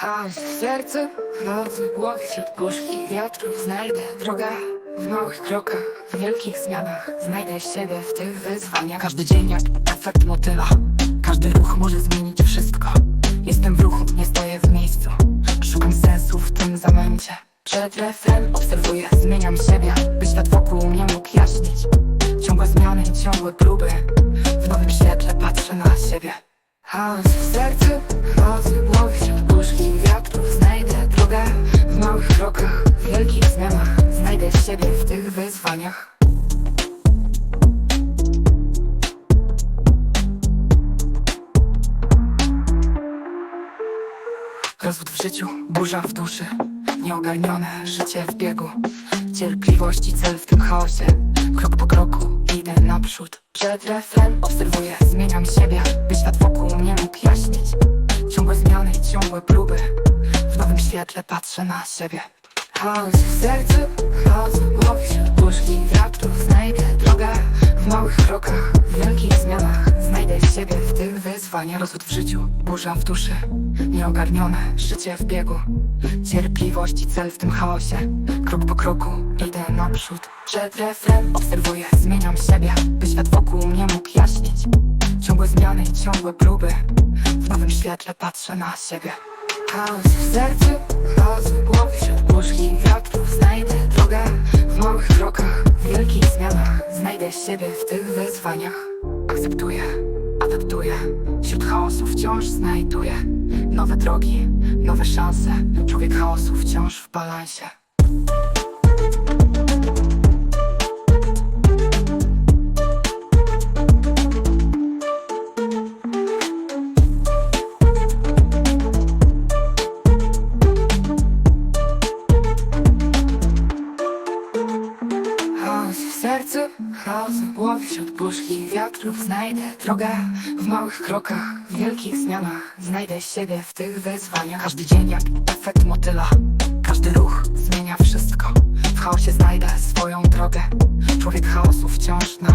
Chaos w sercu, noc w głowie wśród puszki wiatrów Znajdę. Drogę w małych krokach, w wielkich zmianach. Znajdę siebie w tych wyzwaniach. Każdy dzień jak efekt motyla. Każdy ruch może zmienić wszystko. Jestem w ruchu, nie stoję w miejscu. Szukam sensu w tym zamęcie. Przed refren obserwuję, zmieniam siebie By świat wokół mnie mógł jaśnieć Ciągłe zmiany, ciągłe próby. W nowym świetle patrzę na siebie. Chaos w sercu, wyzwaniach? Rozwód w życiu, burza w duszy Nieogarnione życie w biegu. Cierpliwości cel w tym chaosie. Krok po kroku idę naprzód. Przed refren obserwuję, zmieniam siebie By świat wokół mnie mógł jaśnieć Ciągłe zmiany i ciągłe próby. W nowym świetle patrzę na siebie Chaos w sercu, chaos w głowie. Burzki wiatrów znajdę drogę W małych krokach, w wielkich zmianach. Znajdę siebie w tych wyzwaniach Rozwód w życiu, burza w duszy. Nieogarnione życie w biegu. Cierpliwość i cel w tym chaosie. Krok po kroku idę naprzód. Przed refren obserwuję, zmieniam siebie By świat wokół mnie mógł jaśnieć. Ciągłe zmiany ciągłe próby. W nowym świetle patrzę na siebie. Chaos w sercu, chaos w głowie siebie w tych wyzwaniach. Akceptuję, adaptuję. Wśród chaosu wciąż znajduję Nowe drogi, nowe szanse. Człowiek chaosu wciąż w balansie chaos w głowie Wśród burzki wiatrów znajdę drogę. W małych krokach, w wielkich zmianach Znajdę siebie w tych wyzwaniach. Każdy dzień jak efekt motyla. Każdy ruch zmienia wszystko. W chaosie znajdę swoją drogę. Człowiek chaosu wciąż na